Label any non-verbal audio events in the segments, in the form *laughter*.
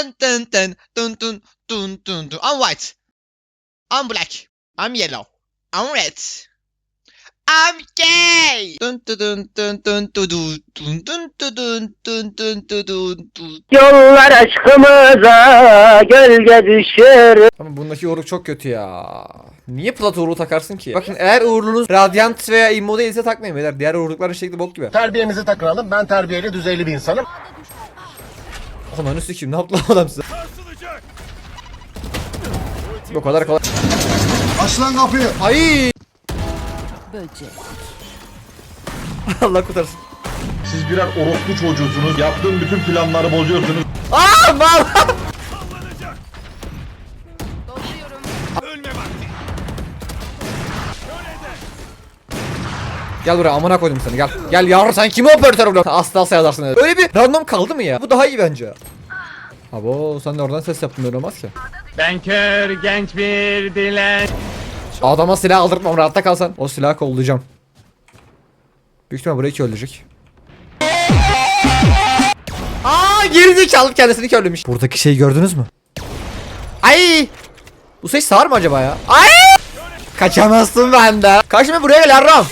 dun dun dun dun dun dun dun dun. I'm white. I'm black. I'm yellow. I'm red. I'm gay. Dun dun dun dun dun dun dun dun dun dun dun dun dun dun dun. Yollar aşkımıza gölge düşer. Ama bundaki uğurluk çok kötü ya. Niye plat uğurluğu takarsın ki? Bakın eğer uğurluğunuz radyant veya immo değilse takmayın beyler. Diğer uğurlukların şekli bok gibi. Terbiyemizi takınalım. Ben terbiyeli, düzeyli bir insanım. Ananı sikeyim ne yaptı lan adam size? Bu kadar kolay. Aç lan kapıyı. Ay! Böcek. *laughs* Allah kurtarsın. Siz birer orospu çocuğusunuz. Yaptığım bütün planları bozuyorsunuz. Aa mal! Gel buraya amına koydum seni gel. Gel yavrum sen kimi operatör bırak? Asla sayalarsın öyle. Öyle bir random kaldı mı ya? Bu daha iyi bence. Abo sen de oradan ses yaptın öyle olmaz ki. Ben kör genç bir dilen. Adama silah aldırtmam rahatta kalsan. O silahı kollayacağım. Büyük ihtimal burayı körleyecek. Aa gerizekalı kendisini körlemiş. Buradaki şeyi gördünüz mü? Ay! Bu ses sağır mı acaba ya? Ay! Kaçamazsın benden. Kaçma buraya gel Arram.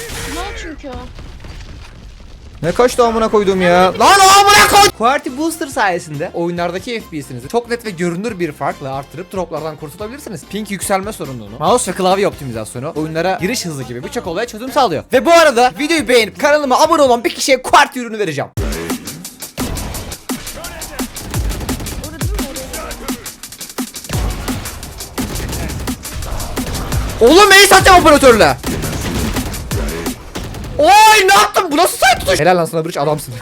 Ne kaçtı amına koydum ya? Lan amına koy! Quality Booster sayesinde oyunlardaki FPS'inizi çok net ve görünür bir farkla arttırıp droplardan kurtulabilirsiniz. Ping yükselme sorununu, mouse ve klavye optimizasyonu, oyunlara giriş hızı gibi birçok olaya çözüm sağlıyor. Ve bu arada videoyu beğenip kanalıma abone olan bir kişiye Quality ürünü vereceğim. Oğlum neyi satacağım operatörle? Oy ne yaptım? Bu nasıl say tutuş? Helal lan sana Bridge adamsın.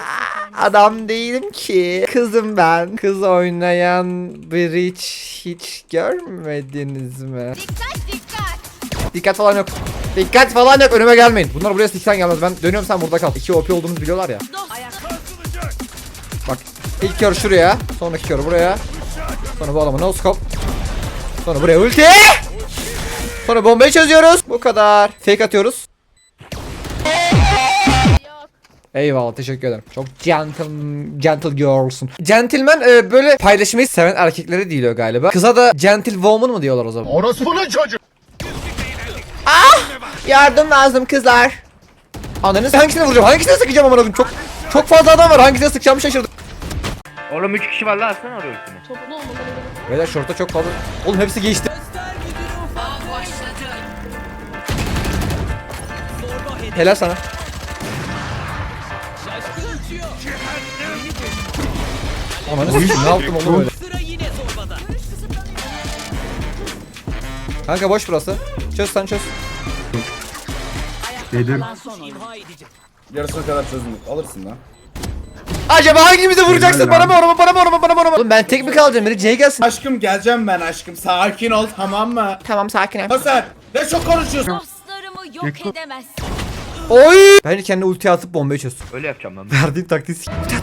Adam değilim ki. Kızım ben. Kız oynayan Bridge hiç görmediniz mi? Dikkat dikkat. Dikkat falan yok. Dikkat falan yok önüme gelmeyin. Bunlar buraya siksen gelmez. Ben dönüyorum sen burada kal. İki OP olduğumuzu biliyorlar ya. Bak ilk kör şuraya. Sonraki kör buraya. Sonra bu adama no scope. Sonra buraya ulti. Sonra bombayı çözüyoruz. Bu kadar. Fake atıyoruz. Eyvallah teşekkür ederim. Çok gentle, gentle girls'un. Gentleman e, böyle paylaşmayı seven erkeklere değil o galiba. Kıza da gentlewoman mı diyorlar o zaman? Orospunun çocuğu. Yardım lazım kızlar. Ananız hangisine vuracağım? Hangisine sıkacağım amına koyayım? Çok çok fazla adam var. Hangisine sıkacağımı şaşırdım. Oğlum 3 kişi var lan atsana oraya üstüne. Toplu olmalı. Beyler şorta çok fazla. Oğlum hepsi geçti. Helal sana. Amanı sikeyim ne yaptım oğlum öyle. Kanka boş burası. Çöz sen çöz. Yarısına kadar çözüm alırsın lan. Acaba hangimizi vuracaksın? Bana mı orama bana mı orama bana mı orama? Oğlum ben tek mi kalacağım? Biri C'ye gelsin. Aşkım geleceğim ben aşkım. Sakin ol tamam mı? Tamam sakin ol. Hasan ne çok konuşuyorsun? Dostlarımı yok edemezsin. Oy! Bence kendi ulti atıp bombayı çöz. Öyle yapacağım ben. Verdiğin taktiği s*** Ulti at.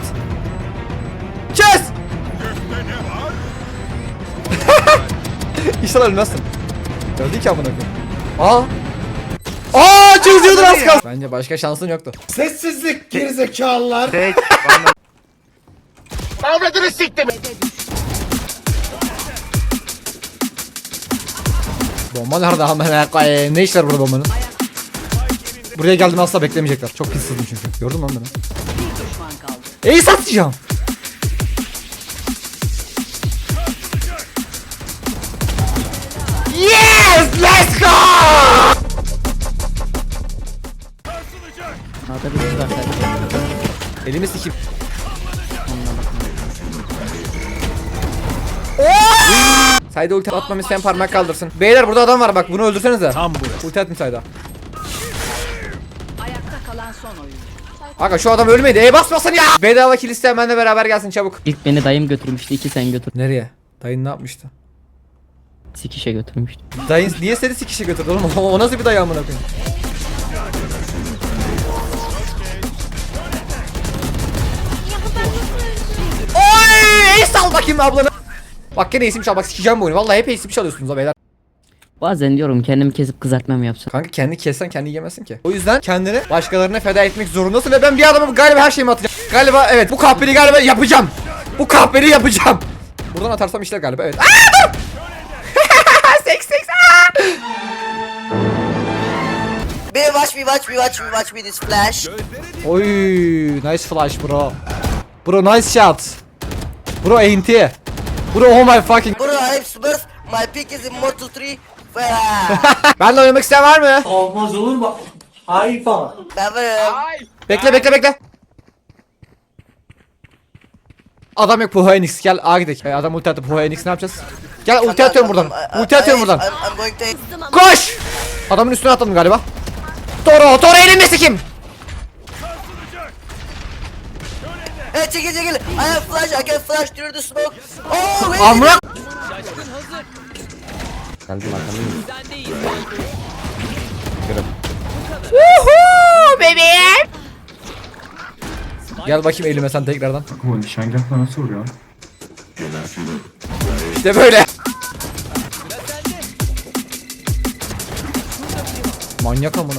İnşallah ölmezsin. Öldü ki amına koyayım. Aa! Aa çözüyordun az kalsın. Bence başka şansın yoktu. Sessizlik gerizekalılar. Tek. *laughs* Avradını siktim. Bomba nerede amına koyayım? Ne işler burada bombanın? Buraya geldim asla beklemeyecekler. Çok pis sızdım çünkü. Gördün mü lan beni? Ey satacağım. Yes! Let's go! Elimi sikip. Sayda ulti atmamı isteyen parmak kaldırsın. Beyler burada adam var bak bunu öldürsenize. Tam burası. Ulti atın Sayda. Ayakta kalan son oyuncu. Aga şu adam ölmedi. E basmasın ya. Bedava kill isteyen benimle beraber gelsin çabuk. İlk beni dayım götürmüştü, iki sen götür. Nereye? Dayın ne yapmıştı? Sikişe götürmüştü. Dayın niye seni sikişe götürdü oğlum? *laughs* O, nasıl bir dayı amına koyayım? Oy! Ace al bakayım ablanı. Bak gene ace'im çal bak sikeceğim bu oyunu. Vallahi hep ace'imi çalıyorsunuz ha beyler. Bazen diyorum kendimi kesip kızartma mı yapsam? Kanka kendi kessen kendi yemezsin ki. O yüzden kendini başkalarına feda etmek zorundasın ve ben bir adamı galiba her şeyimi atacağım. Galiba evet bu kahperi galiba yapacağım. Bu kahperi yapacağım. Buradan atarsam işler galiba evet. Aa! Be watch me, watch me, watch me, watch me this flash. Oy nice flash bro. Bro nice shot. Bro enti. Bro oh my fucking. Bro, I'm Smurf. My pick is Immortal 3. *laughs* Benle oynamak isteyen var mı? Ben varım. Bekle bekle bekle. Adam yok Puha Enix gel A gidelim. Adam ulti attı Puha Enix ne yapacağız? Gel ulti atıyorum buradan. Ulti atıyorum buradan. I'm, I'm going to... Koş! Adamın üstüne atladım galiba. Toro, Toro elimde kim? Hey, çekil çekil. I have flash, I can flash through the smoke. Oh, wait. Amına Woohoo bebeğim. Gel bakayım elime sen tekrardan. O nişangahla nasıl vuruyor? İşte böyle. Manyak amına.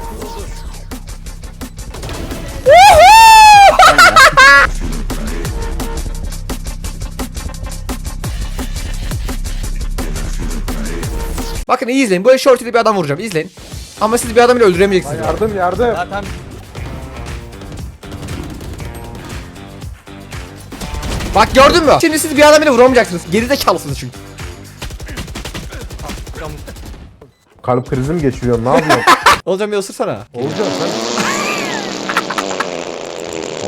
Bakın iyi izleyin. Böyle shorty'li bir adam vuracağım. İzleyin. Ama siz bir adamı bile öldüremeyeceksiniz. Yardım yardım. Bak gördün mü? Şimdi siz bir adam bile vuramayacaksınız. Gerizekalısınız çünkü. Kalp krizi mi geçiriyorsun? Ne yapıyorsun? *laughs* Olacağım bir ısırsana. Olacak sen.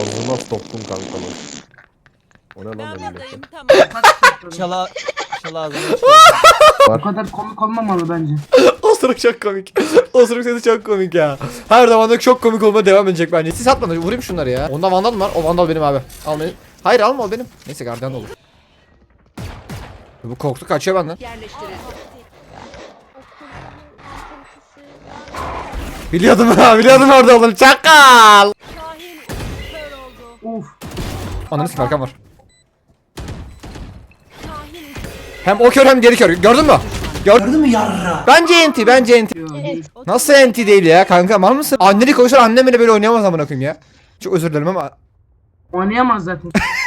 Ağzına soktun kankamı. O ne lan elindeki? *laughs* *laughs* Osuruk çok komik. *laughs* Osuruk sesi çok komik ya. Her zaman da çok komik olmaya devam edecek bence. Siz atmadın. Vurayım şunları ya. Onda vandal mı var? O vandal benim abi. Al beni. Hayır alma o benim. Neyse gardiyan olur. Bu korktu kaçıyor benden. Biliyordum ha biliyordum orada olduğunu çakal. Uf. Ananı sikim arkam var. Hem o kör hem geri kör. Gördün mü? Gördün mü yarra? Bence enti, bence enti. Nasıl enti değil ya kanka mal mısın? Annelik olsa annem bile böyle oynayamaz amına koyayım ya. Çok özür dilerim ama Oynayamaz zaten. *laughs*